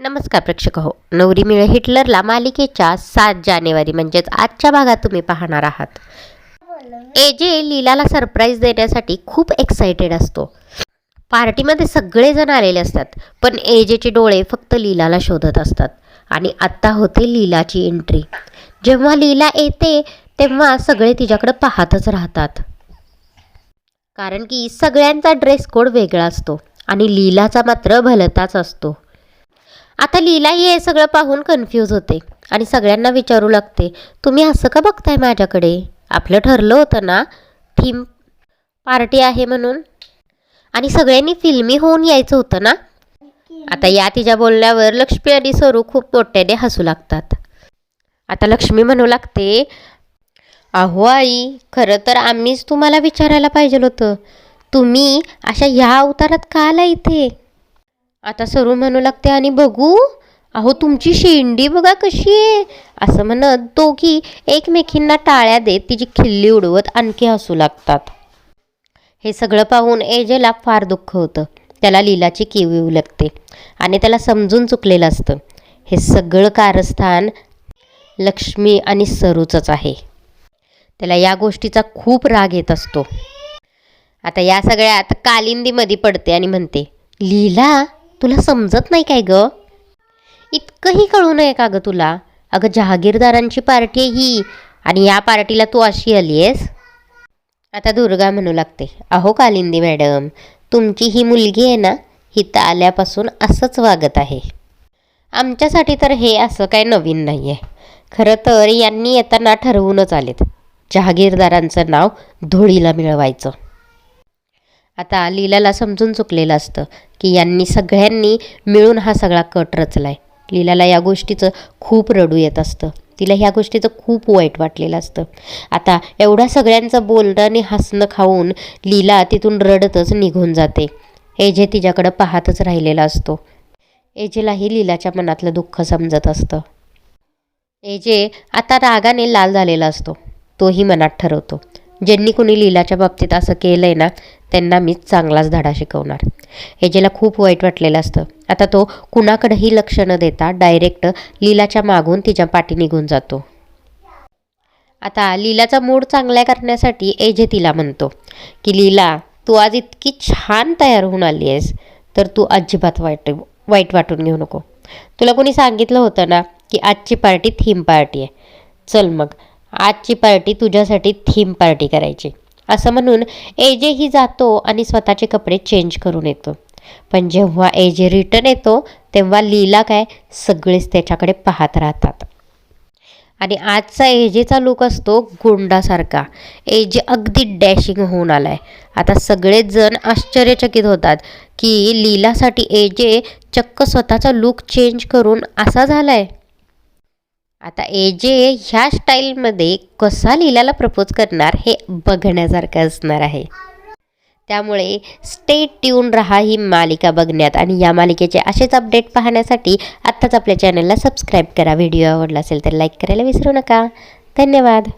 नमस्कार प्रेक्षक हो. नवरी मिळे हिटलरला मालिकेच्या सात जानेवारी म्हणजेच आजच्या भागात तुम्ही पाहणार आहात. एजे लीलाला सरप्राईज देण्यासाठी खूप एक्साइटेड असतो. पार्टीमध्ये सगळेजण आलेले असतात पण एजेचे डोळे फक्त लीलाला शोधत असतात आणि आत्ता होते लीलाची एंट्री जेव्हा लीला येते तेव्हा सगळे तिच्याकडे पाहतच राहतात. कारण की सगळ्यांचा ड्रेस कोड वेगळा असतो आणि लीलाचा मात्र भलताच असतो. आता लीला हे सगळं पाहून कन्फ्यूज होते आणि सगळ्यांना विचारू लागते तुम्ही असं का बघताय माझ्याकडे? आपलं ठरलं होतं ना? थीम पार्टी आहे म्हणून. आणि सगळ्यांनी फिल्मी होऊन यायचं होतं ना? आता या तिच्या बोलण्यावर लक्ष्मी आणि सरू खूप मोठ्याने हसू लागतात. आता लक्ष्मी म्हणू लागते अहो आई खरं तर आम्हीच तुम्हाला विचारायला पाहिजे होतं. तुम्ही अशा ह्या अवतारात का आला इथे? आता सरू म्हणू लागते आणि बघू अहो तुमची शेंडी बघा कशी आहे. असं म्हणत दोघी एकमेकींना टाळ्या देत तिची खिल्ली उडवत आणखी हसू लागतात. हे सगळं पाहून एजेला फार दुःख होतं. त्याला लीलाची कीव येऊ लागते आणि त्याला समजून चुकलेलं असतं. हे सगळं कारस्थान लक्ष्मी आणि सरूचंच आहे. त्याला या गोष्टीचा खूप राग येत असतो. आता या सगळ्यात कालिंदीमध्ये पडते आणि म्हणते लीला तुला समजत नाही काय ग? इतकंही कळू नये का ग तुला? अगं जहागीरदारांची पार्टी आहे ही आणि या पार्टीला तू अशी आली आहेस? आता दुर्गा म्हणू लागते अहो कालिंदी मॅडम तुमची ही मुलगी आहे ना ही तर आल्यापासून असंच वागत आहे. आमच्यासाठी तर हे असं काय नवीन नाही आहे खरं तर यांनी येताना ठरवूनच आलेत. जहागीरदारांचं नाव धुळीला मिळवायचं. आता लीलाला समजून चुकलेलं असतं की यांनी सगळ्यांनी मिळून हा सगळा कट रचला आहे लीलाला या गोष्टीचं खूप रडू येत असतं. तिला ह्या गोष्टीचं खूप वाईट वाटलेलं असतं. आता एवढ्या सगळ्यांचं बोलणं आणि हसणं खाऊन लीला तिथून रडतच निघून जाते. एजे तिच्याकडं पाहतच राहिलेला असतो. एजेलाही लीलाच्या मनातलं दुःख समजत असतं. एजे आता रागाने लाल झालेला असतो. तोही मनात ठरवतो. ज्यांनी कोणी लीलाच्या बाबतीत असं केलं आहे ना त्यांना मीच चांगलाच धडा शिकवणार. एजेला खूप वाईट वाटलेलं असतं. आता तो कुणाकडेही लक्ष न देता डायरेक्ट लीलाच्या मागून तिच्या पाठी निघून जातो. आता लीलाचा मूड चांगला करण्यासाठी एजे तिला म्हणतो की लीला तू आज इतकी छान तयार होऊन आली आहेस तर तू अजिबात वाईट वाईट वाटून घेऊ नको. तुला कोणी सांगितलं होतं ना की आजची पार्टी थीम पार्टी आहे. चल मग आजची पार्टी तुझ्यासाठी थीम पार्टी करायची. असं म्हणून एजेही जातो आणि स्वतःचे कपडे चेंज करून येतो. पण जेव्हा एजे रिटर्न येतो तेव्हा लीला काय? सगळेच त्याच्याकडे पाहत राहतात. आणि आजचा एजेचा लुक असतो गुंडासारखा. एजे अगदी डॅशिंग होऊन आला आहे आता सगळेच जण आश्चर्यचकित होतात की लीलासाठी एजे चक्क स्वतःचा लुक चेंज करून असा झाला आहे आता ए जे ह्या स्टाईलमध्ये कसा लीलाला प्रपोज करणार हे बघण्यासारखं असणार आहे. त्यामुळे स्टे ट्यून रहा ही मालिका बघण्यात आणि या मालिकेचे असेच अपडेट पाहण्यासाठी आत्ताच आपल्या चॅनलला सबस्क्राईब करा. व्हिडिओ आवडला असेल तर लाईक करायला विसरू नका. धन्यवाद.